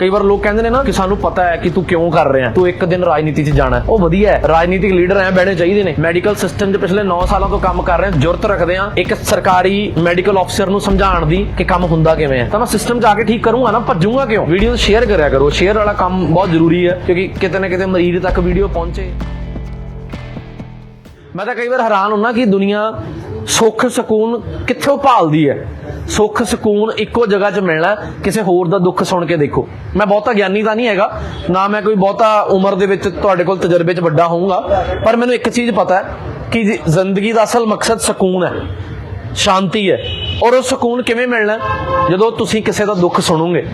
ਕਈ ਵਾਰ ਲੋਕ ਕਹਿੰਦੇ ਨੇ ਨਾ ਕਿ ਸਾਨੂੰ ਪਤਾ ਹੈ ਕਿ ਤੂੰ ਕਿਉਂ ਕਰ ਰਿਹਾ ਤੂੰ ਇੱਕ ਦਿਨ ਰਾਜਨੀਤੀ 'ਚ ਜਾਣਾ ਉਹ ਵਧੀਆ ਹੈ। ਰਾਜਨੀਤਿਕ ਲੀਡਰ ਐ ਬਹਿਣੇ ਚਾਹੀਦੇ ਨੇ। ਮੈਡੀਕਲ ਸਿਸਟਮ 'ਚ ਪਿਛਲੇ 9 ਸਾਲਾਂ ਤੋਂ ਕੰਮ ਕਰ ਰਹੇ ਹਾਂ। ਜੁਰਤ ਰੱਖਦੇ ਆ ਇੱਕ ਸਰਕਾਰੀ ਮੈਡੀਕਲ ਅਫਸਰ ਨੂੰ ਸਮਝਾਉਣ ਦੀ ਕਿ ਕੰਮ ਹੁੰਦਾ ਕਿਵੇਂ ਹੈ। ਤਾਂ ਮੈਂ ਸਿਸਟਮ 'ਚ ਆ ਕੇ ਠੀਕ ਕਰੂੰਗਾ ਨਾ। ਭੱਜੂਗਾ ਕਿਉਂ? ਵੀਡੀਓ ਸ਼ੇਅਰ ਕਰਿਆ ਕਰੋ। ਸ਼ੇਅਰ ਵਾਲਾ ਕੰਮ ਬਹੁਤ ਜ਼ਰੂਰੀ ਹੈ। ਕਿਉਂਕਿ ਕਿਤੇ ਨਾ ਕਿਤੇ ਮਰੀਜ਼ ਤੱਕ ਵੀਡੀਓ ਪਹੁੰਚੇ। ਮੈਂ ਤਾਂ ਕਈ ਵਾਰ ਹੈਰਾਨ ਹੁੰਨਾ ਕਿ ਦੁਨੀਆ ਸੁੱਖ ਸਕੂਨ ਕਿੱਥੋਂ ਭਾਲਦੀ ਹੈ? ਸੁੱਖ ਸਕੂਨ ਇੱਕੋ ਜਗ੍ਹਾ 'ਚ ਮਿਲਣਾ, ਕਿਸੇ ਹੋਰ ਦਾ ਦੁੱਖ ਸੁਣ ਕੇ ਦੇਖੋ। ਮੈਂ ਬਹੁਤਾ ਗਿਆਨੀ ਤਾਂ ਨਹੀਂ ਹੈਗਾ, ਨਾ ਮੈਂ ਕੋਈ ਬਹੁਤਾ ਉਮਰ ਦੇ ਵਿੱਚ ਤੁਹਾਡੇ ਕੋਲ ਤਜਰਬੇ 'ਚ ਵੱਡਾ ਹੋਊਂਗਾ, ਪਰ ਮੈਨੂੰ ਇੱਕ ਚੀਜ਼ ਪਤਾ ਹੈ ਕਿ ਜ਼ਿੰਦਗੀ ਦਾ ਅਸਲ ਮਕਸਦ ਸਕੂਨ ਹੈ, ਸ਼ਾਂਤੀ ਹੈ। ਔਰ ਉਹ ਸਕੂਨ ਕਿਵੇਂ ਮਿਲਣਾ? ਜਦੋਂ ਤੁਸੀਂ ਕਿਸੇ ਦਾ ਦੁੱਖ ਸੁਣੋਗੇ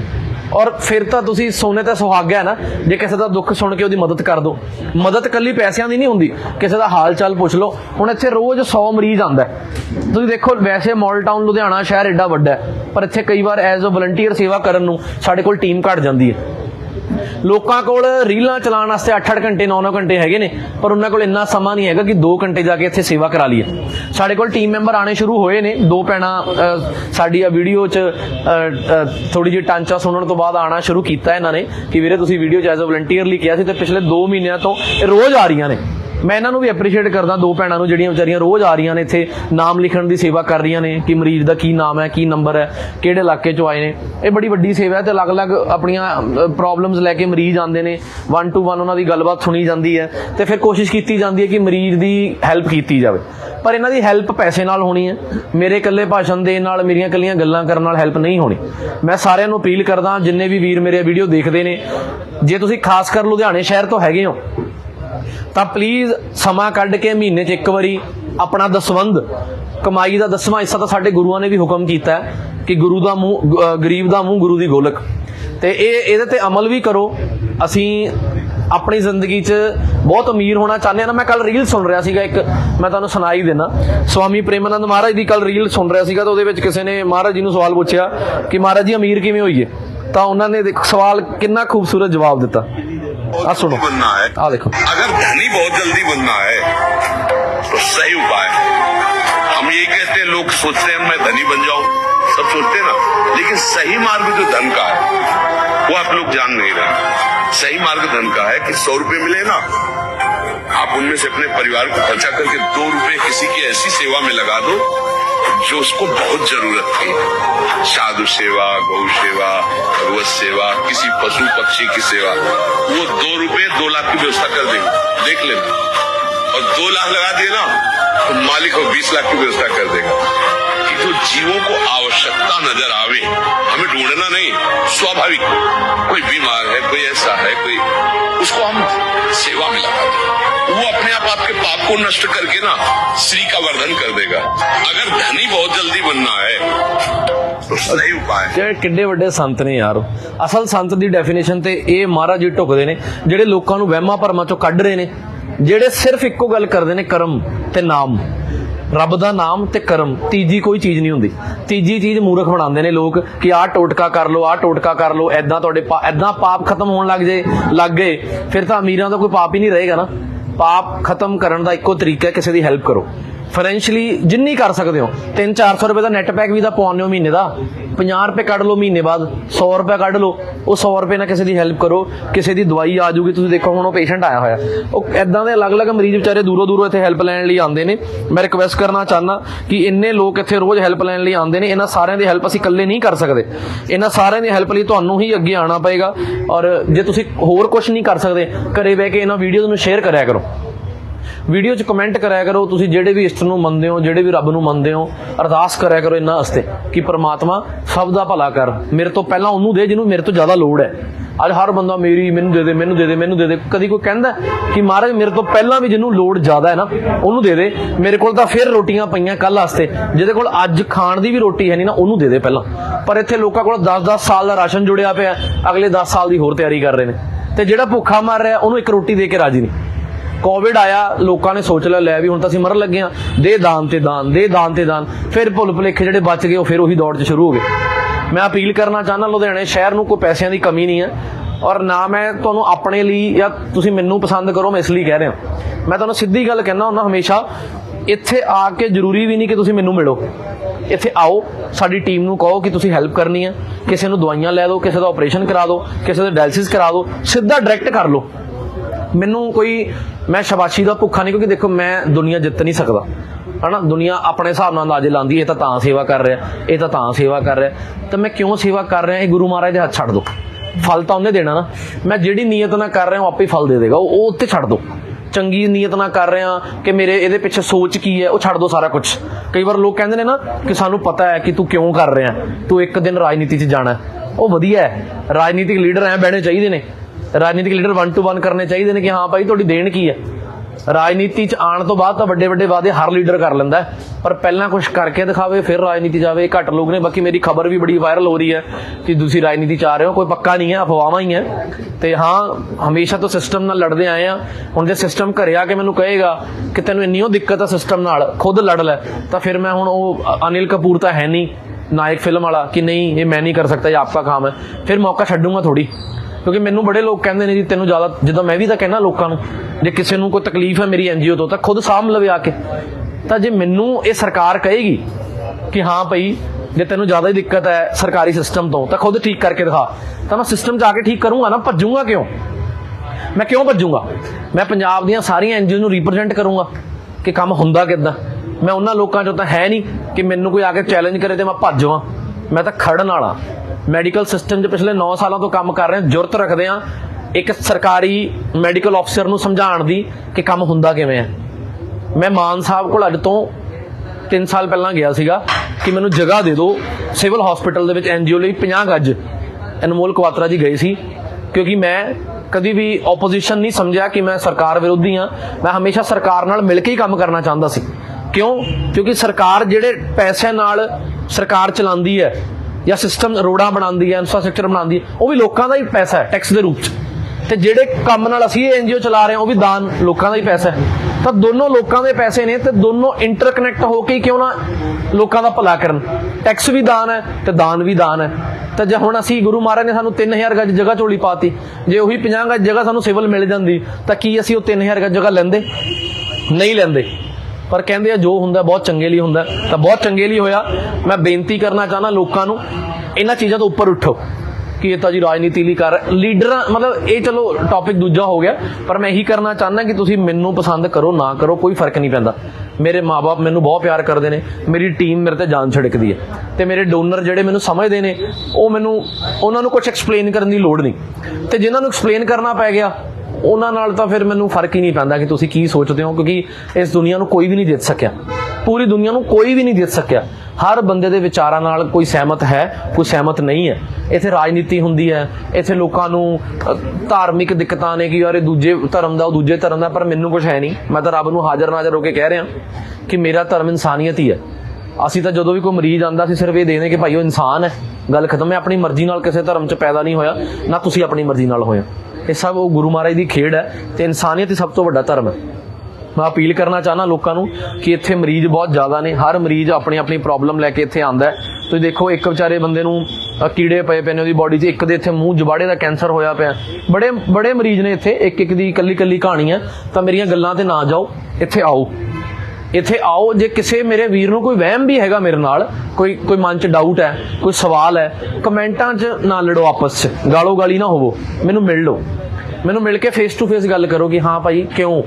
ਔਰ ਫਿਰ ਤਾਂ ਤੁਸੀਂ ਸੋਨੇ ਤੇ ਸੁਹਾਗਾ ਹੈ ਨਾ, ਜੇ ਕਿਸੇ ਦਾ ਦੁੱਖ ਸੁਣ ਕੇ ਉਹਦੀ ਮਦਦ ਕਰ ਦੋ। ਮਦਦ ਕੱਲੀ ਪੈਸਿਆਂ ਦੀ ਨਹੀਂ ਹੁੰਦੀ, ਕਿਸੇ ਦਾ ਹਾਲ ਚਾਲ ਪੁੱਛ ਲਓ। ਹੁਣ ਇੱਥੇ ਰੋਜ਼ 100 ਮਰੀਜ਼ ਆਂਦਾ ਤੁਸੀਂ ਦੇਖੋ, ਵੈਸੇ ਮਾਲ ਟਾਊਨ ਲੁਧਿਆਣਾ ਸ਼ਹਿਰ ਐਡਾ ਵੱਡਾ ਹੈ, ਪਰ ਇੱਥੇ ਕਈ ਵਾਰ ਐਜ਼ ਅ ਵਲੰਟੀਅਰ ਸੇਵਾ ਕਰਨ ਨੂੰ ਸਾਡੇ ਕੋਲ ਟੀਮ ਘਟ ਜਾਂਦੀ ਹੈ। ਲੋਕਾਂ ਕੋਲ ਰੀਲਾਂ ਚਲਾਉਣ ਵਾਸਤੇ 8-8 ਘੰਟੇ 9-9 ਘੰਟੇ ਹੈਗੇ ਨੇ, ਪਰ ਉਹਨਾਂ ਕੋਲ ਇੰਨਾ ਸਮਾਂ ਨਹੀਂ ਹੈਗਾ ਕਿ 2 ਘੰਟੇ ਜਾ ਕੇ ਇੱਥੇ ਸੇਵਾ ਕਰਾ ਲਈਏ। ਸਾਡੇ ਕੋਲ ਟੀਮ ਮੈਂਬਰ ਆਣੇ ਸ਼ੁਰੂ ਹੋਏ ਨੇ, ਦੋ ਪੈਣਾ ਸਾਡੀ ਆ ਵੀਡੀਓ 'ਚ ਥੋੜੀ ਜਿਹੀ ਟਾਂਚਾ ਸੁਣਨ ਤੋਂ ਬਾਅਦ ਆਣਾ ਸ਼ੁਰੂ ਕੀਤਾ ਇਹਨਾਂ ਨੇ ਕਿ ਵੀਰੇ ਤੁਸੀਂ ਵੀਡੀਓ 'ਚ ਐਜ਼ ਅ ਵਲੰਟੀਅਰਲੀ ਕਿਹਾ ਸੀ ਤੇ ਪਿਛਲੇ 2 ਮਹੀਨਿਆਂ ਤੋਂ ਇਹ ਰੋਜ਼ ਆ ਰਹੀਆਂ ਨੇ। ਮੈਂ ਇਹਨਾਂ ਨੂੰ ਵੀ ਐਪਰੀਸ਼ੀਏਟ ਕਰਦਾ, ਦੋ ਭੈਣਾਂ ਨੂੰ ਜਿਹੜੀਆਂ ਵਿਚਾਰੀਆਂ ਰੋਜ਼ ਆ ਰਹੀਆਂ ਨੇ ਇੱਥੇ, ਨਾਮ ਲਿਖਣ ਦੀ ਸੇਵਾ ਕਰ ਰਹੀਆਂ ਨੇ ਕਿ ਮਰੀਜ਼ ਦਾ ਕੀ ਨਾਮ ਹੈ, ਕੀ ਨੰਬਰ ਹੈ, ਕਿਹੜੇ ਇਲਾਕੇ ਚੋਂ ਆਏ ਨੇ। ਇਹ ਬੜੀ ਵੱਡੀ ਸੇਵਾ ਹੈ ਤੇ ਅਲੱਗ-ਅਲੱਗ ਆਪਣੀਆਂ ਪ੍ਰੋਬਲਮਸ ਲੈ ਕੇ ਮਰੀਜ਼ ਆਉਂਦੇ ਨੇ। 1 ਟੂ 1 ਉਹਨਾਂ ਦੀ ਗੱਲਬਾਤ ਸੁਣੀ ਜਾਂਦੀ ਹੈ ਤੇ ਫਿਰ ਕੋਸ਼ਿਸ਼ ਕੀਤੀ ਜਾਂਦੀ ਹੈ ਕਿ ਮਰੀਜ਼ ਦੀ ਹੈਲਪ ਕੀਤੀ ਜਾਵੇ। ਪਰ ਇਹਨਾਂ ਦੀ ਹੈਲਪ ਪੈਸੇ ਨਾਲ ਹੋਣੀ ਹੈ। ਮੇਰੇ ਇਕੱਲੇ ਭਾਸ਼ਣ ਦੇ ਨਾਲ, ਮੇਰੀਆਂ ਇਕੱਲੀਆਂ ਗੱਲਾਂ ਕਰਨ ਨਾਲ ਹੈਲਪ ਨਹੀਂ ਹੋਣੀ। ਮੈਂ ਸਾਰਿਆਂ ਨੂੰ ਅਪੀਲ ਕਰਦਾ, ਜਿੰਨੇ ਵੀ ਵੀਰ ਮੇਰੇ ਵੀਡੀਓ ਦੇਖਦੇ ਨੇ, ਜੇ ਤੁਸੀਂ ਖਾਸ ਕਰ ਲੁਧਿਆਣੇ ਸ਼ਹਿਰ ਤੋਂ ਹੈਗੇ ਹੋ ਤਾਂ ਪਲੀਜ਼ ਸਮਾਂ ਕੱਢ ਕੇ ਮਹੀਨੇ 'ਚ ਇੱਕ ਵਾਰੀ ਆਪਣਾ ਦਸਵੰਧ, ਕਮਾਈ ਦਾ ਦਸਵਾਂ ਹਿੱਸਾ ਤਾਂ ਸਾਡੇ ਗੁਰੂਆਂ ਨੇ ਵੀ ਹੁਕਮ ਕੀਤਾ ਹੈ ਕਿ ਗੁਰੂ ਦਾ ਮੂੰਹ ਗਰੀਬ ਦਾ ਮੂੰਹ ਗੁਰੂ ਦੀ ਗੋਲਕ। ਤੇ ਇਹ, ਇਹਦੇ ਤੇ ਅਮਲ ਵੀ ਕਰੋ। ਅਸੀਂ ਆਪਣੀ ਜ਼ਿੰਦਗੀ 'ਚ ਬਹੁਤ ਅਮੀਰ ਹੋਣਾ ਚਾਹੁੰਦੇ ਹਾਂ। ਨਾ, ਮੈਂ ਕੱਲ ਰੀਲ ਸੁਣ ਰਿਹਾ ਸੀਗਾ ਇੱਕ, ਮੈਂ ਤੁਹਾਨੂੰ ਸੁਣਾਈ ਦੇਣਾ। ਸਵਾਮੀ ਪ੍ਰੇਮਾਨੰਦ ਮਹਾਰਾਜ ਦੀ ਕੱਲ ਰੀਲ ਸੁਣ ਰਿਹਾ ਸੀਗਾ ਤਾਂ ਉਹਦੇ ਵਿੱਚ ਕਿਸੇ ਨੇ ਮਹਾਰਾਜ ਜੀ ਨੂੰ ਸਵਾਲ ਪੁੱਛਿਆ ਕਿ ਮਹਾਰਾਜ ਜੀ, ਅਮੀਰ ਕਿਵੇਂ ਹੋਈਏ? ਤਾਂ ਉਹਨਾਂ ਨੇ ਦੇਖ- ਸਵਾਲ ਕਿੰਨਾ ਖੂਬਸੂਰਤ ਜਵਾਬ ਦਿੱਤਾ। आ हाँ, सुनो। बनना है। आ देखो। अगर धनी बहुत जल्दी बनना है तो सही उपाय हम ये कहते हैं लोग सोचते हैं मैं धनी बन जाऊँ। सब सोचते हैं ना। लेकिन सही मार्ग जो धन का है वो आप लोग जान नहीं रहे। सही मार्ग धन का है कि सौ रुपये मिले ना आप उनमें से अपने परिवार को खर्चा करके दो रुपए किसी की ऐसी सेवा में लगा दो जो उसको बहुत ज़रूरत थी। साधु सेवा, गौ सेवा, भगवत सेवा, किसी पशु पक्षी की सेवा, वो दो रुपए, दो लाख की व्यवस्था कर देंगे। देख लेना। और दो लाख लगा दिए ना तो मालिक को बीस लाख की व्यवस्था कर देगा। जो जीवों को आवश्यकता नजर आवे हमें ढूंढना नहीं स्वाभाविक कोई बीमार है कोई ऐसा है कोई उसको हम सेवा में लगा दें वो अपने आप आपके पाप को नष्ट करके ना श्री का वर्धन कर देगा अगर धनी बहुत जल्दी बनना है तो सही उपाय है ਕਿ ਕਿੱਡੇ ਵੱਡੇ ਸੰਤ ਨੇ ਯਾਰ ਅਸਲ ਸੰਤ ਦੀ ਡੈਫੀਨੇਸ਼ਨ ਤੇ ਇਹ ਮਹਾਰਾਜ ਜੀ ਢੁਕਦੇ ਨੇ ਜਿਹੜੇ ਲੋਕਾਂ ਨੂੰ ਵਹਿਮਾਂ ਭਰਮਾਂ ਚੋਂ ਕੱਢ ਰਹੇ ਨੇ ਜਿਹੜੇ ਸਿਰਫ ਇੱਕੋ ਗੱਲ ਕਰਦੇ ਨੇ ਕਰਮ ਤੇ ਨਾਮ ਰੱਬ ਦਾ ਨਾਮ ਤੇ ਕਰਮ, ਤੀਜੀ ਕੋਈ ਚੀਜ਼ ਨਹੀਂ ਹੁੰਦੀ। ਤੀਜੀ ਚੀਜ਼ ਮੂਰਖ ਬਣਾਉਂਦੇ ਨੇ ਲੋਕ ਕਿ ਆਹ ਟੋਟਕਾ ਕਰ ਲਓ, ਆਹ ਟੋਟਕਾ ਕਰ ਲਓ ਐਦਾਂ ਤੁਹਾਡੇ ਪਾ- ਐਦਾਂ ਪਾਪ ਖਤਮ ਹੋਣ ਲੱਗ ਜੇ, ਲੱਗ ਗਏ, ਫਿਰ ਤਾਂ ਅਮੀਰਾਂ ਦਾ ਕੋਈ ਪਾਪ ਹੀ ਨਹੀਂ ਰਹੇਗਾ ਨਾ। ਪਾਪ ਖਤਮ ਕਰਨ ਦਾ ਇੱਕੋ ਤਰੀਕਾ ਹੈ, ਕਿਸੇ ਦੀ ਹੈਲਪ ਕਰੋ। ਫਾਈਨੈਂਸ਼ਲੀ ਜਿੰਨੀ ਕਰ ਸਕਦੇ ਹੋ। 3-400 ਰੁਪਏ ਦਾ ਨੈਟ ਪੈਕ ਵੀ ਤਾਂ ਪਾਉਂਦੇ ਹੋ ਮਹੀਨੇ ਦਾ। 50 ਰੁਪਏ ਕੱਢ ਲਓ ਮਹੀਨੇ ਬਾਅਦ 100 ਰੁਪਏ ਕੱਢ ਲਓ। ਉਹ 100 ਰੁਪਏ ਨਾਲ ਕਿਸੇ ਦੀ ਹੈਲਪ ਕਰੋ, ਕਿਸੇ ਦੀ ਦਵਾਈ ਆ ਜਾਊਗੀ। ਤੁਸੀਂ ਦੇਖੋ ਹੁਣ ਉਹ ਪੇਸ਼ੈਂਟ ਆਇਆ ਹੋਇਆ। ਉਹ ਐਦਾਂ ਦੇ ਅਲੱਗ-ਅਲੱਗ ਮਰੀਜ਼ ਵਿਚਾਰੇ ਦੂਰੋਂ ਦੂਰੋਂ ਇੱਥੇ ਹੈਲਪ ਲੈਣ ਲਈ ਆਉਂਦੇ ਨੇ। ਮੈਂ ਰਿਕਵੈਸਟ ਕਰਨਾ ਚਾਹੁੰਦਾ ਕਿ ਇੰਨੇ ਲੋਕ ਇੱਥੇ ਰੋਜ਼ ਹੈਲਪ ਲੈਣ ਲਈ ਆਉਂਦੇ ਨੇ। ਇਹਨਾਂ ਸਾਰਿਆਂ ਦੀ ਹੈਲਪ ਅਸੀਂ ਇਕੱਲੇ ਨਹੀਂ ਕਰ ਸਕਦੇ। ਇਹਨਾਂ ਸਾਰਿਆਂ ਦੀ ਹੈਲਪ ਲਈ ਤੁਹਾਨੂੰ ਹੀ ਅੱਗੇ ਆਉਣਾ ਪਏਗਾ। ਔਰ ਜੇ ਤੁਸੀਂ ਹੋਰ ਕੁਝ ਨਹੀਂ ਕਰ ਸਕਦੇ, ਘਰੇ ਬਹਿ ਕੇ ਇਹਨਾਂ ਵੀਡੀਓਜ਼ ਨੂੰ ਸ਼ੇਅਰ ਕਰਿਆ ਕਰੋ। ਵੀਡੀਓ 'ਚ ਕਮੈਂਟ ਕਰਿਆ ਕਰੋ, ਤੁਸੀਂ ਜਿਹੜੇ ਵੀ ਇਸ਼ਟ ਨੂੰ ਮੰਨਦੇ ਹੋ, ਜਿਹੜੇ ਵੀ ਰੱਬ ਨੂੰ ਮੰਨਦੇ ਹੋ, ਅਰਦਾਸ ਕਰਿਆ ਕਰੋ ਇਹਨਾਂ ਵਾਸਤੇ ਕਿ ਪ੍ਰਮਾਤਮਾ ਸਭ ਦਾ ਭਲਾ ਕਰ। ਮੇਰੇ ਤੋਂ ਪਹਿਲਾਂ ਉਹਨੂੰ ਦੇ, ਜਿਹਨੂੰ ਮੇਰੇ ਤੋਂ ਜ਼ਿਆਦਾ ਲੋੜ ਹੈ। ਅੱਜ ਹਰ ਬੰਦਾ ਮੇਰੀ, ਮੈਨੂੰ ਦੇ ਦੇ, ਮੈਨੂੰ ਦੇ ਦੇ, ਮੈਨੂੰ ਦੇ ਦੇ। ਕਦੀ ਕੋਈ ਕਹਿੰਦਾ ਕਿ ਮਹਾਰਾਜ, ਮੇਰੇ ਤੋਂ ਪਹਿਲਾਂ ਵੀ ਜਿਹਨੂੰ ਲੋੜ ਜ਼ਿਆਦਾ ਹੈ ਨਾ, ਉਹਨੂੰ ਦੇ ਦੇ। ਮੇਰੇ ਕੋਲ ਤਾਂ ਫਿਰ ਰੋਟੀਆਂ ਪਈਆਂ ਕੱਲ ਵਾਸਤੇ। ਜਿਹਦੇ ਕੋਲ ਅੱਜ ਖਾਣ ਦੀ ਵੀ ਰੋਟੀ ਹੈ ਨਹੀਂ ਨਾ, ਉਹਨੂੰ ਦੇ ਦੇ ਪਹਿਲਾਂ। ਪਰ ਇੱਥੇ ਲੋਕਾਂ ਕੋਲ 10-10 ਸਾਲ ਦਾ ਰਾਸ਼ਨ ਜੁੜਿਆ ਪਿਆ, ਅਗਲੇ 10 ਸਾਲ ਦੀ ਹੋਰ ਤਿਆਰੀ ਕਰ ਰਹੇ ਨੇ। ਤੇ ਜਿਹੜਾ ਭੁੱਖਾ ਮਰ ਰਿਹਾ, ਉਹਨੂੰ ਇੱਕ ਰੋਟੀ ਦੇ ਕੇ ਰਾਜੀ ਨਹੀਂ। ਕੋਵਿਡ ਆਇਆ, ਲੋਕਾਂ ਨੇ ਸੋਚ ਲਿਆ, ਲੈ ਵੀ ਹੁਣ ਤਾਂ ਅਸੀਂ ਮਰਨ ਲੱਗੇ ਆ ਦੇ ਦਾਨ ਤੇ ਦਾਨ, ਦੇ ਦਾਨ ਤੇ ਦਾਨ। ਫਿਰ ਭੁੱਲ ਭੁਲੇਖੇ ਜਿਹੜੇ ਬਚ ਗਏ, ਉਹ ਫਿਰ ਉਹੀ ਦੌੜ 'ਚ ਸ਼ੁਰੂ ਹੋ ਗਏ। ਮੈਂ ਅਪੀਲ ਕਰਨਾ ਚਾਹੁੰਦਾ ਲੁਧਿਆਣੇ ਸ਼ਹਿਰ ਨੂੰ ਕੋਈ ਪੈਸਿਆਂ ਦੀ ਕਮੀ ਨਹੀਂ ਹੈ। ਔਰ ਨਾ ਮੈਂ ਤੁਹਾਨੂੰ ਆਪਣੇ ਲਈ ਜਾਂ ਤੁਸੀਂ ਮੈਨੂੰ ਪਸੰਦ ਕਰੋ, ਮੈਂ ਇਸ ਲਈ ਕਹਿ ਰਿਹਾ। ਮੈਂ ਤੁਹਾਨੂੰ ਸਿੱਧੀ ਗੱਲ ਕਹਿਣਾ ਹੁੰਦਾ ਹਮੇਸ਼ਾ, ਇੱਥੇ ਆ ਕੇ ਜ਼ਰੂਰੀ ਵੀ ਨਹੀਂ ਕਿ ਤੁਸੀਂ ਮੈਨੂੰ ਮਿਲੋ। ਇੱਥੇ ਆਓ, ਸਾਡੀ ਟੀਮ ਨੂੰ ਕਹੋ ਕਿ ਤੁਸੀਂ ਹੈਲਪ ਕਰਨੀ ਹੈ। ਕਿਸੇ ਨੂੰ ਦਵਾਈਆਂ ਲੈ ਦਿਓ, ਕਿਸੇ ਦਾ ਆਪਰੇਸ਼ਨ ਕਰਾ ਦਿਓ, ਕਿਸੇ ਦਾ ਡਾਇਲਿਸਿਸ ਕਰਾ ਦਿਓ, ਸਿੱਧਾ ਡਾਇਰੈਕਟ ਕਰ ਲਓ। ਮੈਨੂੰ ਕੋਈ, ਮੈਂ ਸ਼ਾਬਾਸ਼ੀ ਦਾ ਭੁੱਖਾ ਨਹੀਂ, ਕਿਉਂਕਿ ਦੇਖੋ ਮੈਂ ਦੁਨੀਆ ਜਿੱਤ ਨਹੀਂ ਸਕਦਾ। ਹਨਾ? ਦੁਨੀਆ ਆਪਣੇ ਹਿਸਾਬ ਨਾਲ ਅੰਦਾਜ਼ੇ ਲਾਉਂਦੀ ਇਹ ਤਾਂ ਤਾਂ ਸੇਵਾ ਕਰ ਰਿਹਾ, ਇਹ ਤਾਂ ਤਾਂ ਸੇਵਾ ਕਰ ਰਿਹਾ। ਤਾਂ ਮੈਂ ਕਿਉਂ ਸੇਵਾ ਕਰ ਰਿਹਾ? ਇਹ ਗੁਰੂ ਮਹਾਰਾਜ ਦੇ ਹੱਥ ਛੱਡ ਦੋ। ਫਲ ਤਾਂ ਉਹਨੇ ਦੇਣਾ ਨਾ। ਮੈਂ ਜਿਹੜੀ ਨੀਅਤ ਨਾਲ ਕਰ ਰਿਹਾ, ਉਹ ਆਪੇ ਫਲ ਦੇ ਦੇਗਾ। ਉਹ ਉਹ ਉੱਤੇ ਛੱਡ ਦੋ। ਚੰਗੀ ਨੀਅਤ ਨਾਲ ਕਰ ਰਿਹਾ ਕਿ ਮੇਰੇ ਇਹਦੇ ਪਿੱਛੇ ਸੋਚ ਕੀ ਹੈ, ਉਹ ਛੱਡ ਦੋ ਸਾਰਾ ਕੁਝ ਕਈ ਵਾਰ ਲੋਕ ਕਹਿੰਦੇ ਨੇ ਨਾ ਕਿ ਸਾਨੂੰ ਪਤਾ ਹੈ ਕਿ ਤੂੰ ਕਿਉਂ ਕਰ ਰਿਹਾ। ਤੂੰ ਇੱਕ ਦਿਨ ਰਾਜਨੀਤੀ 'ਚ ਜਾਣਾ। ਉਹ ਵਧੀਆ ਹੈ। ਰਾਜਨੀਤਿਕ ਲੀਡਰ ਐ ਬਹਿਣੇ ਚਾਹੀਦੇ ਨੇ। ਰਾਜਨੀਤਿਕ ਲੀਡਰ 1 ਟੂ 1 ਕਰਨੇ ਚਾਹੀਦੇ ਨੇ ਕਿ ਹਾਂ ਭਾਈ ਤੁਹਾਡੀ ਦੇਣ ਕੀ ਹੈ? ਰਾਜਨੀਤੀ 'ਚ ਆਉਣ ਤੋਂ ਬਾਅਦ ਤਾਂ ਵੱਡੇ ਵੱਡੇ ਵਾਅਦੇ ਹਰ ਲੀਡਰ ਕਰ ਲੈਂਦਾ ਪਰ ਪਹਿਲਾਂ ਕੁਝ ਕਰਕੇ ਦਿਖਾਵੇ, ਫਿਰ ਰਾਜਨੀਤੀ ਜਾਵੇ, ਘੱਟ ਲੋਕ ਨੇ। ਬਾਕੀ ਮੇਰੀ ਖਬਰ ਵੀ ਬੜੀ ਵਾਇਰਲ ਹੋ ਰਹੀ ਹੈ ਕਿ ਤੁਸੀਂ ਰਾਜਨੀਤੀ 'ਚ ਆ ਰਹੇ ਹੋ, ਕੋਈ ਪੱਕਾ ਨਹੀਂ ਹੈ, ਅਫਵਾਹਾਂ ਹੀ ਹੈ। ਤੇ ਹਾਂ, ਹਮੇਸ਼ਾ ਤੋਂ ਸਿਸਟਮ ਨਾਲ ਲੜਦੇ ਆਏ ਆ ਹੁਣ ਜੇ ਸਿਸਟਮ ਘਰੇ ਆ ਕੇ ਮੈਨੂੰ ਕਹੇਗਾ ਕਿ ਤੈਨੂੰ ਇੰਨੀ ਉਹ ਦਿੱਕਤ ਆ ਸਿਸਟਮ ਨਾਲ, ਖੁਦ ਲੜ ਲੈ, ਤਾਂ ਫਿਰ ਮੈਂ ਹੁਣ ਉਹ ਅਨਿਲ ਕਪੂਰ ਤਾਂ ਹੈ ਨਹੀਂ, ਨਾਇਕ ਫਿਲਮ ਵਾਲਾ, ਕਿ ਨਹੀਂ, ਇਹ ਮੈਂ ਨਹੀਂ ਕਰ ਸਕਦਾ, ਇਹ ਆਪਕਾ ਕੰਮ ਹੈ। ਫਿਰ ਮੌਕਾ ਛੱਡੂੰਗਾ ਥੋੜੀ ਕਿਉਂਕਿ ਮੈਨੂੰ ਬੜੇ ਲੋਕ ਕਹਿੰਦੇ ਨੇ ਜੀ, ਤੈਨੂੰ ਜ਼ਿਆਦਾ, ਜਿੱਦਾਂ ਮੈਂ ਵੀ ਤਾਂ ਕਹਿਣਾ ਲੋਕਾਂ ਨੂੰ, ਜੇ ਕਿਸੇ ਨੂੰ ਕੋਈ ਤਕਲੀਫ ਹੈ ਮੇਰੀ ਐਨਜੀਓ ਤੋਂ, ਤਾਂ ਖੁਦ ਸਾਂਭ ਲਵੇ ਆ ਕੇ। ਤਾਂ ਜੇ ਮੈਨੂੰ ਇਹ ਸਰਕਾਰ ਕਹੇਗੀ ਕਿ ਹਾਂ ਭਾਈ, ਜੇ ਤੈਨੂੰ ਜ਼ਿਆਦਾ ਹੀ ਦਿੱਕਤ ਹੈ ਸਰਕਾਰੀ ਸਿਸਟਮ ਤੋਂ, ਤਾਂ ਖੁਦ ਠੀਕ ਕਰਕੇ ਦਿਖਾ। ਤਾਂ ਮੈਂ ਸਿਸਟਮ 'ਚ ਆ ਕੇ ਠੀਕ ਕਰੂੰਗਾ ਨਾ, ਭੱਜੂੰਗਾ ਕਿਉਂ? ਮੈਂ ਕਿਉਂ ਭੱਜੂੰਗਾ? ਮੈਂ ਪੰਜਾਬ ਦੀਆਂ ਸਾਰੀਆਂ ਐਨਜੀਓ ਨੂੰ ਰਿਪਰੈਜ਼ੈਂਟ ਕਰੂੰਗਾ ਕਿ ਕੰਮ ਹੁੰਦਾ ਕਿੱਦਾਂ। ਮੈਂ ਉਹਨਾਂ ਲੋਕਾਂ ਚੋਂ ਤਾਂ ਹੈ ਨਹੀਂ ਕਿ ਮੈਨੂੰ ਕੋਈ ਆ ਕੇ ਚੈਲੰਜ ਕਰੇ ਤੇ ਮੈਂ ਭੱਜਵਾਂ ਮੈਂ ਤਾਂ ਖੜਨ ਵਾਲਾ। ਮੈਡੀਕਲ ਸਿਸਟਮ 'ਚ ਪਿਛਲੇ 9 ਸਾਲਾਂ ਤੋਂ ਕੰਮ ਕਰ ਰਿਹਾ ਜੁਰਤ ਰੱਖਦੇ ਹਾਂ ਇੱਕ ਸਰਕਾਰੀ ਮੈਡੀਕਲ ਅਫਸਰ ਨੂੰ ਸਮਝਾਉਣ ਦੀ ਕਿ ਕੰਮ ਹੁੰਦਾ ਕਿਵੇਂ ਹੈ। ਮੈਂ ਮਾਨ ਸਾਹਿਬ ਕੋਲ ਅੱਜ ਤੋਂ 3 ਸਾਲ ਪਹਿਲਾਂ ਗਿਆ ਸੀਗਾ ਕਿ ਮੈਨੂੰ ਜਗ੍ਹਾ ਦੇ ਦਿਓ। ਸਿਵਲ ਹਸਪੀਟਲ ਦੇ ਵਿੱਚ ਐਨਜੀਓ ਲਈ 50 ਗੱਜ ਅਨਮੋਲ ਕਵਾਤਰਾ ਜੀ ਗਏ ਸੀ, ਕਿਉਂਕਿ ਮੈਂ ਕਦੀ ਵੀ ਆਪੋਜੀਸ਼ਨ ਨਹੀਂ ਸਮਝਿਆ ਕਿ ਮੈਂ ਸਰਕਾਰ ਵਿਰੋਧੀ ਹਾਂ। ਮੈਂ ਹਮੇਸ਼ਾ ਸਰਕਾਰ ਨਾਲ ਮਿਲ ਕੇ ਹੀ ਕੰਮ ਕਰਨਾ ਚਾਹੁੰਦਾ ਸੀ। ਕਿਉਂ? ਕਿਉਂਕਿ ਸਰਕਾਰ ਜਿਹੜੇ ਪੈਸਿਆਂ ਨਾਲ ਸਰਕਾਰ ਚਲਾਉਂਦੀ ਹੈ ਜਾਂ ਸਿਸਟਮ ਰੋਡਾਂ ਬਣਾਉਂਦੀ ਹੈ ਇਨਫਰਾਸਟ੍ਰਕਚਰ ਬਣਾਉਂਦੀ ਹੈ ਉਹ ਵੀ ਲੋਕਾਂ ਦਾ ਹੀ ਪੈਸਾ ਹੈ ਟੈਕਸ ਦੇ ਰੂਪ 'ਚ। ਤੇ ਜਿਹੜੇ ਕੰਮ ਨਾਲ ਅਸੀਂ ਇਹ ਐਨਜੀਓ ਚਲਾ ਰਹੇ ਹਾਂ, ਉਹ ਵੀ ਦਾਨ ਲੋਕਾਂ ਦਾ ਹੀ ਪੈਸਾ ਹੈ। ਤਾਂ ਦੋਨੋਂ ਲੋਕਾਂ ਦੇ ਪੈਸੇ ਨੇ ਤੇ ਦੋਨੋਂ ਇੰਟਰਕਨੈਕਟ ਹੋ ਕੇ ਕਿਉਂ ਨਾ ਲੋਕਾਂ ਦਾ ਭਲਾ ਕਰਨ। ਟੈਕਸ ਵੀ ਦਾਨ ਹੈ ਤੇ ਦਾਨ ਵੀ ਦਾਨ ਹੈ। ਤਾਂ ਜੇ ਹੁਣ ਅਸੀਂ ਗੁਰੂ ਮਹਾਰਾਜ ਨੇ ਸਾਨੂੰ 3000 ਗੱਜ ਜਗ੍ਹਾ ਝੋਲੀ ਪਾਤੀ, ਜੇ ਉਹੀ 50 ਗੱਜ ਜਗ੍ਹਾ ਸਾਨੂੰ ਸਿਵਲ ਮਿਲ ਜਾਂਦੀ, ਤਾਂ ਕੀ ਅਸੀਂ ਉਹ 3000 ਗੱਜ ਜਗ੍ਹਾ ਲੈਂਦੇ? ਨਹੀਂ ਲੈਂਦੇ। ਪਰ ਕਹਿੰਦੇ ਆ, ਜੋ ਹੁੰਦਾ ਬਹੁਤ ਚੰਗੇ ਲਈ ਹੁੰਦਾ ਤਾਂ ਬਹੁਤ ਚੰਗੇ ਲਈ ਹੋਇਆ। ਮੈਂ ਬੇਨਤੀ ਕਰਨਾ ਚਾਹਨਾ ਲੋਕਾਂ ਨੂੰ, ਇਹਨਾਂ ਚੀਜ਼ਾਂ ਤੋਂ ਉੱਪਰ ਉੱਠੋ ਕਿ ਇਹ ਤਾਂ ਜੀ ਰਾਜਨੀਤੀ ਲਈ ਕਰ ਲੀਡਰਾਂ, ਮਤਲਬ ਇਹ ਚਲੋ ਟੌਪਿਕ ਦੂਜਾ ਹੋ ਗਿਆ, ਪਰ ਮੈਂ ਇਹੀ ਕਰਨਾ ਚਾਹੁੰਦਾ ਕਿ ਤੁਸੀਂ ਮੈਨੂੰ ਪਸੰਦ ਕਰੋ, ਨਾ ਕਰੋ, ਕੋਈ ਫ਼ਰਕ ਨਹੀਂ ਪੈਂਦਾ। ਮੇਰੇ ਮਾਪੇ ਮੈਨੂੰ ਬਹੁਤ ਪਿਆਰ ਕਰਦੇ ਨੇ, ਮੇਰੀ ਟੀਮ ਮੇਰੇ ਤੇ ਜਾਨ ਛਿੜਕਦੀ ਹੈ। ਤੇ ਮੇਰੇ ਡੋਨਰ ਜਿਹੜੇ ਮੈਨੂੰ ਸਮਝਦੇ ਨੇ, ਉਹ ਮੈਨੂੰ, ਉਹਨਾਂ ਨੂੰ ਕੁਝ ਐਕਸਪਲੇਨ ਕਰਨ ਦੀ ਲੋੜ ਨਹੀਂ। ਤੇ ਜਿਨ੍ਹਾਂ ਨੂੰ ਐਕਸਪਲੇਨ ਕਰਨਾ ਪੈ ਗਿਆ ਉਹਨਾਂ ਨਾਲ ਤਾਂ ਫਿਰ ਮੈਨੂੰ ਫ਼ਰਕ ਹੀ ਨਹੀਂ ਪੈਂਦਾ ਕਿ ਤੁਸੀਂ ਕੀ ਸੋਚਦੇ ਹੋ, ਕਿਉਂਕਿ ਇਸ ਦੁਨੀਆ ਨੂੰ ਕੋਈ ਵੀ ਨਹੀਂ ਜਿੱਤ ਸਕਿਆ। ਪੂਰੀ ਦੁਨੀਆ ਨੂੰ ਕੋਈ ਵੀ ਨਹੀਂ ਜਿੱਤ ਸਕਿਆ। ਹਰ ਬੰਦੇ ਦੇ ਵਿਚਾਰਾਂ ਨਾਲ ਕੋਈ ਸਹਿਮਤ ਹੈ, ਕੋਈ ਸਹਿਮਤ ਨਹੀਂ ਹੈ। ਇੱਥੇ ਰਾਜਨੀਤੀ ਹੁੰਦੀ ਹੈ, ਇੱਥੇ ਲੋਕਾਂ ਨੂੰ ਧਾਰਮਿਕ ਦਿੱਕਤਾਂ ਨੇ ਕਿ ਯਾਰ ਇਹ ਦੂਜੇ ਧਰਮ ਦਾ ਉਹ ਦੂਜੇ ਧਰਮ ਦਾ, ਪਰ ਮੈਨੂੰ ਕੁਝ ਹੈ ਨਹੀਂ। ਮੈਂ ਤਾਂ ਰੱਬ ਨੂੰ ਹਾਜ਼ਰ ਨਾਜ਼ਰ ਹੋ ਕੇ ਕਹਿ ਰਿਹਾ ਕਿ ਮੇਰਾ ਧਰਮ ਇਨਸਾਨੀਅਤ ਹੀ ਹੈ। ਅਸੀਂ ਤਾਂ ਜਦੋਂ ਵੀ ਕੋਈ ਮਰੀਜ਼ ਆਂਦਾ ਸੀ ਸਿਰਫ ਇਹ ਦੇਣੇ ਕਿ ਭਾਈ ਉਹ ਇਨਸਾਨ ਹੈ। ਗੱਲ ਖਤਮ ਹੈ, ਆਪਣੀ ਮਰਜ਼ੀ ਨਾਲ ਕਿਸੇ ਧਰਮ 'ਚ ਪੈਦਾ ਨਹੀਂ ਹੋਇਆ, ਨਾ ਤੁਸੀਂ ਆਪਣੀ ਮਰਜ਼ੀ ਨਾਲ ਹੋਏ ਹੋ। ਇਹ ਸਭ ਉਹ ਗੁਰੂ ਮਹਾਰਾਜ ਦੀ ਖੇਡ ਹੈ ਤੇ ਇਨਸਾਨੀਅਤ ਹੀ ਸਭ ਤੋਂ ਵੱਡਾ ਧਰਮ ਹੈ। ਮੈਂ ਅਪੀਲ ਕਰਨਾ ਚਾਹਨਾ ਲੋਕਾਂ ਨੂੰ ਕਿ ਇੱਥੇ ਮਰੀਜ਼ ਬਹੁਤ ਜ਼ਿਆਦਾ ਨੇ, ਹਰ ਮਰੀਜ਼ ਆਪਣੀ ਆਪਣੀ ਪ੍ਰੋਬਲਮ ਲੈ ਕੇ ਇੱਥੇ ਆਂਦਾ ਹੈ। ਤੁਸੀਂ ਦੇਖੋ, ਇੱਕ ਵਿਚਾਰੇ ਬੰਦੇ ਨੂੰ ਕੀੜੇ ਪਏ ਪਏ ਨੇ ਉਹਦੀ ਬਾਡੀ 'ਚ, ਇੱਕ ਦੇ ਇੱਥੇ ਮੂੰਹ ਜਬਾੜੇ ਦਾ ਕੈਂਸਰ ਹੋਇਆ ਪਿਆ ਬੜੇ ਬੜੇ ਮਰੀਜ਼ ਨੇ ਇੱਥੇ ਇੱਕ ਇੱਕ ਦੀ ਇਕੱਲੀ ਇਕੱਲੀ ਕਹਾਣੀ ਹੈ। ਤਾਂ ਮੇਰੀਆਂ ਗੱਲਾਂ ਤੇ ਨਾ ਜਾਓ, ਇੱਥੇ ਆਓ। ਇੱਥੇ ਆਓ, ਜੇ ਕਿਸੇ ਮੇਰੇ ਵੀਰ ਨੂੰ ਕੋਈ ਵਹਿਮ ਵੀ ਹੈਗਾ ਮੇਰੇ ਨਾਲ, ਕੋਈ ਕੋਈ ਮਨ 'ਚ ਡਾਊਟ ਹੈ, ਕੋਈ ਸਵਾਲ ਹੈ, ਕਮੈਂਟਾਂ 'ਚ ਨਾ ਲੜੋ ਆਪਸ 'ਚ, ਗਾਲੋ ਗਾਲੀ ਨਾ ਹੋਵੋ, ਮੈਨੂੰ ਮਿਲ ਲਓ। ਮੈਨੂੰ ਮਿਲ ਕੇ ਫੇਸ ਟੂ ਫੇਸ ਗੱਲ ਕਰੋ ਕਿ ਹਾਂ ਭਾਈ, ਕਿਉਂ?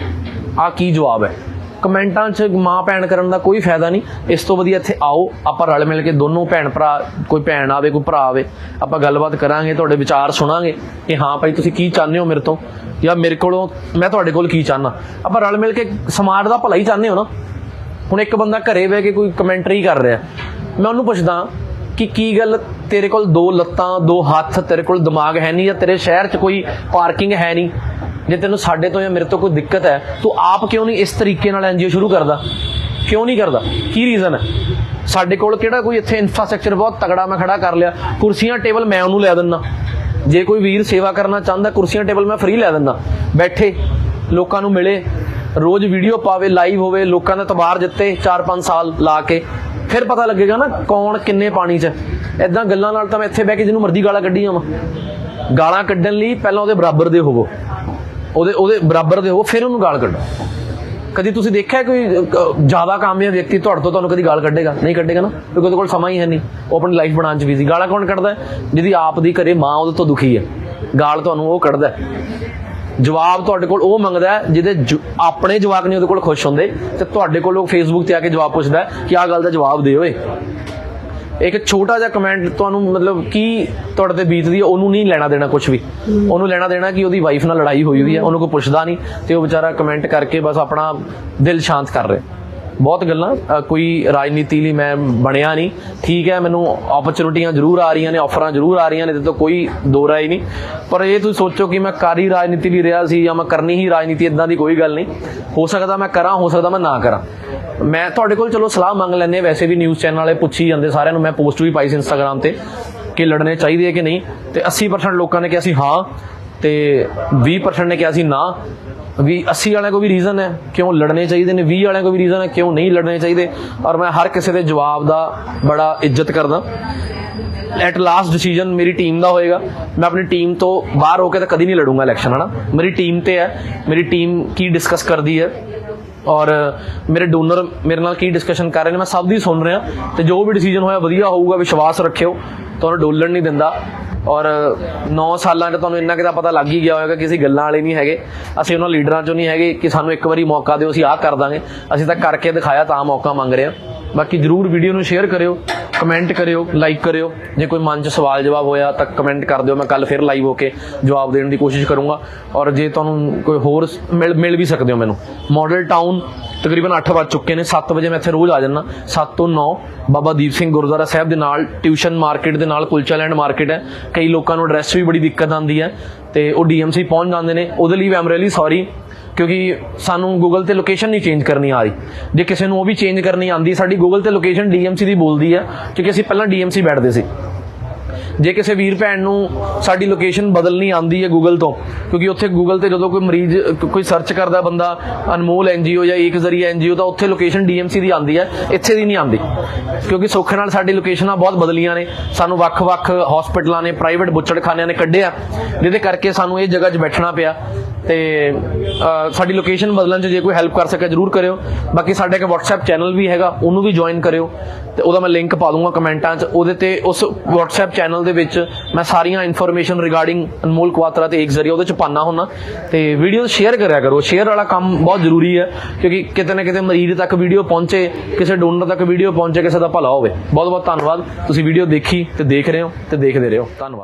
ਆ ਕੀ ਜਵਾਬ ਹੈ? ਕਮੈਂਟਾਂ 'ਚ ਮਾਂ ਭੈਣ ਕਰਨ ਦਾ ਕੋਈ ਫਾਇਦਾ ਨਹੀਂ। ਇਸ ਤੋਂ ਵਧੀਆ ਇੱਥੇ ਆਓ, ਆਪਾਂ ਰਲ ਮਿਲ ਕੇ ਦੋਨੋਂ ਭੈਣ ਭਰਾ, ਕੋਈ ਭੈਣ ਆਵੇ, ਕੋਈ ਭਰਾ ਆਵੇ, ਆਪਾਂ ਗੱਲਬਾਤ ਕਰਾਂਗੇ, ਤੁਹਾਡੇ ਵਿਚਾਰ ਸੁਣਾਂਗੇ ਕਿ ਹਾਂ ਭਾਈ, ਤੁਸੀਂ ਕੀ ਚਾਹੁੰਦੇ ਹੋ ਮੇਰੇ ਤੋਂ? ਜਾਂ ਮੇਰੇ ਕੋਲੋਂ ਮੈਂ ਤੁਹਾਡੇ ਕੋਲ ਕੀ ਚਾਹਨਾ ਆਪਾਂ ਰਲ ਮਿਲ ਕੇ ਸਮਾਜ ਦਾ ਭਲਾ ਹੀ ਚਾਹੁੰਦੇ ਹੋ ਨਾ। ਹੁਣ ਇੱਕ ਬੰਦਾ ਘਰੇ ਬਹਿ ਕੇ ਕੋਈ ਕਮੈਂਟਰੀ ਕਰ ਰਿਹਾ। ਮੈਂ ਉਹਨੂੰ ਪੁੱਛਦਾ ਕਿ ਕੀ ਗੱਲ ਤੇਰੇ ਕੋਲ ਦੋ ਲੱਤਾਂ, ਦੋ ਹੱਥ ਤੇਰੇ ਕੋਲ ਦਿਮਾਗ ਹੈ ਨਹੀਂ ਜਾਂ ਤੇਰੇ ਸ਼ਹਿਰ 'ਚ ਕੋਈ ਪਾਰਕਿੰਗ ਹੈ ਨਹੀਂ? ਜੇ ਤੈਨੂੰ ਸਾਡੇ ਤੋਂ ਜਾਂ ਮੇਰੇ ਤੋਂ ਕੋਈ ਦਿੱਕਤ ਹੈ, ਤੂੰ ਆਪ ਕਿਉਂ ਨਹੀਂ ਇਸ ਤਰੀਕੇ ਨਾਲ ਐਨਜੀਓ ਸ਼ੁਰੂ ਕਰਦਾ? ਕਿਉਂ ਨਹੀਂ ਕਰਦਾ? ਕੀ ਰੀਜ਼ਨ ਹੈ? ਸਾਡੇ ਕੋਲ ਕਿਹੜਾ ਕੋਈ ਇੱਥੇ ਇਨਫਰਾਸਟ੍ਰਕਚਰ ਬਹੁਤ ਤਗੜਾ ਮੈਂ ਖੜਾ ਕਰ ਲਿਆ। ਕੁਰਸੀਆਂ ਟੇਬਲ ਮੈਂ ਉਹਨੂੰ ਲੈ ਦਿੰਦਾ। ਜੇ ਕੋਈ ਵੀਰ ਸੇਵਾ ਕਰਨਾ ਚਾਹੁੰਦਾ, ਕੁਰਸੀਆਂ ਟੇਬਲ ਮੈਂ ਫ੍ਰੀ ਲੈ ਦਿੰਦਾ। ਬੈਠੇ, ਲੋਕਾਂ ਨੂੰ ਮਿਲੇ ਰੋਜ਼ ਵੀਡੀਓ ਪਾਵੇ ਲਾਈਵ ਹੋਵੇ, ਲੋਕਾਂ ਦਾ ਤਬਾਰ ਜਿੱਤੇ 4-5 ਸਾਲ ਲਾ ਕੇ। ਫਿਰ ਪਤਾ ਲੱਗੇਗਾ ਨਾ ਕੌਣ ਕਿੰਨੇ ਪਾਣੀ 'ਚ। ਐਦਾਂ ਗੱਲਾਂ ਨਾਲ ਤਾਂ ਮੈਂ ਇੱਥੇ ਬਹਿ ਕੇ ਜਿਹਨੂੰ ਮਰਜ਼ੀ ਗਾਲਾਂ ਕੱਢੀ ਜਾਵਾਂ ਗਾਲਾਂ ਕੱਢਣ ਲਈ ਪਹਿਲਾਂ ਉਹਦੇ ਬਰਾਬਰ ਦੇ ਹੋਵੋ। ਉਹਦੇ ਉਹਦੇ ਬਰਾਬਰ ਦੇ ਹੋਵੋ, ਫਿਰ ਉਹਨੂੰ ਗਾਲ ਕੱਢੋ। ਕਦੀ ਤੁਸੀਂ ਦੇਖਿਆ ਕੋਈ ਜ਼ਿਆਦਾ ਕਾਮਯਾਬ ਵਿਅਕਤੀ ਤੁਹਾਡੇ ਤੋਂ ਤੁਹਾਨੂੰ ਕਦੀ ਗਾਲ ਕੱਢੇਗਾ? ਨਹੀਂ ਕੱਢੇਗਾ ਨਾ, ਕਿਉਂਕਿ ਉਹਦੇ ਕੋਲ ਸਮਾਂ ਹੀ ਹੈ ਨਹੀਂ। ਉਹ ਆਪਣੀ ਲਾਈਫ ਬਣਾਉਣ 'ਚ ਬਿਜ਼ੀ ਗਾਲਾਂ ਕੌਣ ਕੱਢਦਾ? ਜਿਹਦੀ ਆਪ ਦੀ ਘਰੇ ਮਾਂ ਉਹਦੇ ਤੋਂ ਦੁਖੀ ਹੈ। ਗਾਲ ਤੁਹਾਨੂੰ ਉਹ ਕੱਢਦਾ ਜਵਾਬ ਤੁਹਾਡੇ ਕੋਲ ਉਹ ਮੰਗਦਾ ਜਿਹਦੇ ਆਪਣੇ ਜਵਾਬ ਨਹੀਂ ਉਹਦੇ ਕੋਲ ਖੁਸ਼ ਹੁੰਦੇ, ਤੇ ਤੁਹਾਡੇ ਕੋਲ ਉਹ ਫੇਸਬੁੱਕ ਤੇ ਆ ਕੇ ਜਵਾਬ ਪੁੱਛਦਾ ਕਿ ਆਹ ਗੱਲ ਦਾ ਜਵਾਬ ਦਿਓ ਏ। ਇੱਕ ਛੋਟਾ ਜਿਹਾ ਕਮੈਂਟ ਤੁਹਾਨੂੰ ਮਤਲਬ ਕੀ ਤੁਹਾਡੇ ਤੇ ਬੀਤਦੀ ਹੈ, ਉਹਨੂੰ ਨਹੀਂ ਲੈਣਾ ਦੇਣਾ ਕੁਝ ਵੀ। ਉਹਨੂੰ ਲੈਣਾ ਦੇਣਾ ਕਿ ਉਹਦੀ ਵਾਈਫ ਨਾਲ ਲੜਾਈ ਹੋਈ ਹੋਈ ਹੈ, ਉਹਨੂੰ ਕੋਈ ਪੁੱਛਦਾ ਨਹੀਂ, ਤੇ ਉਹ ਵਿਚਾਰਾ ਕਮੈਂਟ ਕਰਕੇ ਬਸ ਆਪਣਾ ਦਿਲ ਸ਼ਾਂਤ ਕਰ ਰਿਹਾ। ਬਹੁਤ ਗੱਲਾਂ ਕੋਈ ਰਾਜਨੀਤੀ ਲਈ ਮੈਂ ਬਣਿਆ ਨਹੀਂ। ਠੀਕ ਹੈ, ਮੈਨੂੰ ਓਪਰਚੁਨਿਟੀਆਂ ਜ਼ਰੂਰ ਆ ਰਹੀਆਂ ਨੇ ਆਫਰਾਂ ਜ਼ਰੂਰ ਆ ਰਹੀਆਂ ਨੇ ਤੇ ਤੋਂ ਕੋਈ ਦੋ ਰਾਏ ਨਹੀਂ। ਪਰ ਇਹ ਤੁਸੀਂ ਸੋਚੋ ਕਿ ਮੈਂ ਕਾਰੀ ਰਾਜਨੀਤੀ ਲਈ ਰਿਹਾ ਸੀ ਜਾਂ ਮੈਂ ਕਰਨੀ ਹੀ ਰਾਜਨੀਤੀ ਇਦਾਂ ਦੀ ਕੋਈ ਗੱਲ ਨਹੀਂ। ਹੋ ਸਕਦਾ ਮੈਂ ਕਰਾਂ, ਹੋ ਸਕਦਾ ਮੈਂ ਨਾ ਕਰਾਂ। ਮੈਂ ਤੁਹਾਡੇ ਕੋਲ ਚਲੋ ਸਲਾਹ ਮੰਗ ਲੈਂਦੇ ਵੈਸੇ ਵੀ ਨਿਊਜ਼ ਚੈਨਲ ਵਾਲੇ ਪੁੱਛੀ ਜਾਂਦੇ ਸਾਰਿਆਂ ਨੂੰ, ਮੈਂ ਪੋਸਟ ਵੀ ਪਾਈ ਸੀ ਇੰਸਟਾਗ੍ਰam ਤੇ ਕਿ ਲੜਨੇ ਚਾਹੀਦੇ ਹੈ ਕਿ ਨਹੀਂ। ਤੇ 80% ਲੋਕਾਂ ਨੇ ਕਿਹਾ ਸੀ, ਹਾਂ ਤੇ 20% ਨੇ ਕਿਹਾ ਸੀ ਨਾ। ਵੀ 80 ਵਾਲਿਆਂ ਕੋ ਵੀ ਰੀਜ਼ਨ ਹੈ, ਕਿਉਂ ਲੜਨੇ ਚਾਹੀਦੇ ਨੇ 20 ਵਾਲਿਆਂ ਕੋ ਵੀ ਰੀਜ਼ਨ ਹੈ, ਕਿਉਂ ਨਹੀਂ ਲੜਨੇ ਚਾਹੀਦੇ। ਔਰ ਮੈਂ ਹਰ ਕਿਸੇ ਦੇ ਜਵਾਬ ਦਾ ਬੜਾ ਇੱਜ਼ਤ ਕਰਦਾ। ਐਟ ਲਾਸਟ ਡਿਸੀਜਨ ਮੇਰੀ ਟੀਮ ਦਾ ਹੋਏਗਾ। ਮੈਂ ਆਪਣੀ ਟੀਮ ਤੋਂ ਬਾਹਰ ਹੋ ਕੇ ਤਾਂ ਕਦੀ ਨਹੀਂ ਲੜੂੰਗਾ ਇਲੈਕਸ਼ਨ ਹਨਾ? ਮੇਰੀ ਟੀਮ ਤੇ ਹੈ। ਮੇਰੀ ਟੀਮ ਕੀ ਡਿਸਕਸ ਕਰਦੀ ਹੈ। ਔਰ ਮੇਰੇ ਡੋਨਰ ਮੇਰੇ ਨਾਲ ਕੀ ਡਿਸਕਸ਼ਨ ਕਰ ਰਹੇ ਨੇ, ਮੈਂ ਸਭ ਦੀ ਸੁਣ ਰਿਹਾ। ਤੇ ਜੋ ਵੀ ਡਿਸੀਜਨ ਹੋਇਆ, ਵਧੀਆ ਹੋਊਗਾ, ਵਿਸ਼ਵਾਸ ਰੱਖਿਓ। ਤੁਹਾਨੂੰ ਡੋਲਣ ਨਹੀਂ ਦਿੰਦਾ। ਔਰ 9 ਸਾਲਾਂ 'ਚ ਤੁਹਾਨੂੰ ਇੰਨਾ ਕਿ ਤਾਂ ਪਤਾ ਲੱਗ ਹੀ ਗਿਆ ਹੋਵੇਗਾ ਕਿ ਅਸੀਂ ਗੱਲਾਂ ਵਾਲੇ ਨਹੀਂ ਹੈਗੇ। ਅਸੀਂ ਉਹਨਾਂ ਲੀਡਰਾਂ 'ਚੋਂ ਨਹੀਂ ਹੈਗੇ ਕਿ ਸਾਨੂੰ ਇੱਕ ਵਾਰੀ ਮੌਕਾ ਦਿਓ, ਅਸੀਂ ਆਹ ਕਰ ਦਾਂਗੇ। ਅਸੀਂ ਤਾਂ ਕਰਕੇ ਦਿਖਾਇਆ, ਤਾਂ ਮੌਕਾ ਮੰਗ ਰਹੇ ਹਾਂ। ਬਾਕੀ ਜਰੂਰ ਵੀਡੀਓ ਨੂੰ ਸ਼ੇਅਰ ਕਰਿਓ ਕਮੈਂਟ ਕਰਿਓ ਲਾਈਕ ਕਰਿਓ। ਜੇ ਕੋਈ ਮਨ 'ਚ ਸਵਾਲ ਜਵਾਬ ਹੋਇਆ ਤਾਂ ਕਮੈਂਟ ਕਰ ਦਿਓ, ਮੈਂ ਕੱਲ ਫਿਰ ਲਾਈਵ ਹੋ ਕੇ ਜਵਾਬ ਦੇਣ ਦੀ ਕੋਸ਼ਿਸ਼ ਕਰੂੰਗਾ। ਔਰ ਜੇ ਤੁਹਾਨੂੰ ਕੋਈ ਹੋਰ ਮਿਲ ਮਿਲ ਵੀ ਸਕਦੇ ਹੋ ਮੈਨੂੰ। ਮਾਡਲ ਟਾਊਨ ਤਕਰੀਬਨ 8 ਵੱਜ ਚੁੱਕੇ ਨੇ 7 ਵਜੇ ਮੈਂ ਇੱਥੇ ਰੋਜ਼ ਆ ਜਾਂਦਾ। 7 ਤੋਂ 9 ਬਾਬਾ ਦੀਪ ਸਿੰਘ ਗੁਰਦੁਆਰਾ ਸਾਹਿਬ ਦੇ ਨਾਲ, ਟਿਊਸ਼ਨ ਮਾਰਕੀਟ ਦੇ ਨਾਲ, ਕੁਲਚਾ ਲੈਂਡ ਮਾਰਕੀਟ ਹੈ। ਕਈ ਲੋਕਾਂ ਨੂੰ ਐਡਰੈਸ ਵੀ ਬੜੀ ਦਿੱਕਤ ਆਉਂਦੀ ਹੈ ਤੇ ਉਹ ਡੀਐਮਸੀ ਪਹੁੰਚ ਜਾਂਦੇ ਨੇ। ਉਹਦੇ ਲਈ ਵੀ ਆਮ ਰੀਅਲੀ ਸੌਰੀ ਕਿਉਂਕਿ ਸਾਨੂੰ ਗੂਗਲ ਤੇ ਲੋਕੇਸ਼ਨ ਨਹੀਂ ਚੇਂਜ ਕਰਨੀ ਆ ਰਹੀ। ਜੇ ਕਿਸੇ ਨੂੰ ਉਹ ਵੀ ਚੇਂਜ ਕਰਨੀ ਆਂਦੀ ਸਾਡੀ ਗੂਗਲ ਤੇ ਲੋਕੇਸ਼ਨ ਡੀਐਮਸੀ ਦੀ ਬੋਲਦੀ ਹੈ, ਕਿਉਂਕਿ ਅਸੀਂ ਪਹਿਲਾਂ ਡੀਐਮਸੀ ਬੈਠਦੇ ਸੀ। ਜੇ ਕਿਸੇ ਵੀਰ ਭੈਣ ਨੂੰ ਸਾਡੀ ਲੋਕੇਸ਼ਨ ਬਦਲਣੀ ਆਂਦੀ ਹੈ ਗੂਗਲ ਤੋਂ ਕਿਉਂਕਿ ਉੱਥੇ ਗੂਗਲ ਤੇ ਜਦੋਂ ਕੋਈ ਮਰੀਜ਼ ਕੋਈ ਸਰਚ ਕਰਦਾ ਬੰਦਾ, ਅਨਮੋਲ ਐਨਜੀਓ ਜਾਂ ਇੱਕ ਜ਼ਰੀਆ ਐਨਜੀਓ ਤਾਂ ਉੱਥੇ ਲੋਕੇਸ਼ਨ ਡੀਐਮਸੀ ਦੀ ਆਉਂਦੀ ਹੈ, ਇੱਥੇ ਦੀ ਨਹੀਂ ਆਉਂਦੀ ਕਿਉਂਕਿ ਸੁੱਖ ਨਾਲ ਸਾਡੀ ਲੋਕੇਸ਼ਨਾਂ ਬਹੁਤ ਬਦਲੀਆਂ ਨੇ, ਸਾਨੂੰ ਵੱਖ-ਵੱਖ ਹਸਪੀਟਲਾਂ ਨੇ ਪ੍ਰਾਈਵੇਟ ਬੁੱਚੜਖਾਨਿਆਂ ਨੇ ਕੱਢਿਆ, ਜਿਹਦੇ ਕਰਕੇ ਸਾਨੂੰ ਇਹ ਜਗ੍ਹਾ 'ਚ ਬੈਠਣਾ ਪਿਆ। ਤੇ ਸਾਡੀ ਲੋਕੇਸ਼ਨ ਬਦਲਣ 'ਚ ਜੇ ਕੋਈ ਹੈਲਪ ਕਰ ਸਕੇ ਜਰੂਰ ਕਰਿਓ। ਬਾਕੀ ਸਾਡਾ ਇੱਕ WhatsApp ਚੈਨਲ ਵੀ ਹੈਗਾ, ਉਹਨੂੰ ਵੀ ਜੁਆਇਨ ਕਰਿਓ। ਤੇ ਉਹਦਾ ਮੈਂ ਲਿੰਕ ਪਾ ਦੂੰਗਾ ਕਮੈਂਟਾਂ 'ਚ। ਉਹਦੇ ਤੇ ਉਸ WhatsApp ਚੈਨਲ ਦੇ ਵਿੱਚ ਮੈਂ ਸਾਰੀਆਂ ਇਨਫੋਰਮੇਸ਼ਨ ਰਿਗਾਰਡਿੰਗ ਅਨਮੋਲ ਕੁਆਤਰਾ ਤੇ ਇੱਕ ਜ਼ਰੀਆ ਉਹਦੇ 'ਚ ਪਾਣਾ ਹੁੰਨਾ ਤੇ ਵੀਡੀਓ ਸ਼ੇਅਰ ਕਰਿਆ ਕਰੋ। ਸ਼ੇਅਰ ਵਾਲਾ ਕੰਮ ਬਹੁਤ ਜ਼ਰੂਰੀ ਹੈ, ਕਿਉਂਕਿ ਕਿਤੇ ਨਾ ਕਿਤੇ ਮਰੀਜ਼ ਤੱਕ ਵੀਡੀਓ ਪਹੁੰਚੇ, ਕਿਸੇ ਡੋਨਰ ਤੱਕ ਵੀਡੀਓ ਪਹੁੰਚੇ, ਕਿਸੇ ਦਾ ਭਲਾ ਹੋਵੇ। ਬਹੁਤ ਬਹੁਤ ਧੰਨਵਾਦ। ਤੁਸੀਂ ਵੀਡੀਓ ਦੇਖੀ ਤੇ ਦੇਖ ਰਹੇ ਹੋ ਤੇ ਦੇਖਦੇ ਰਹੋ। ਧੰਨਵਾਦ।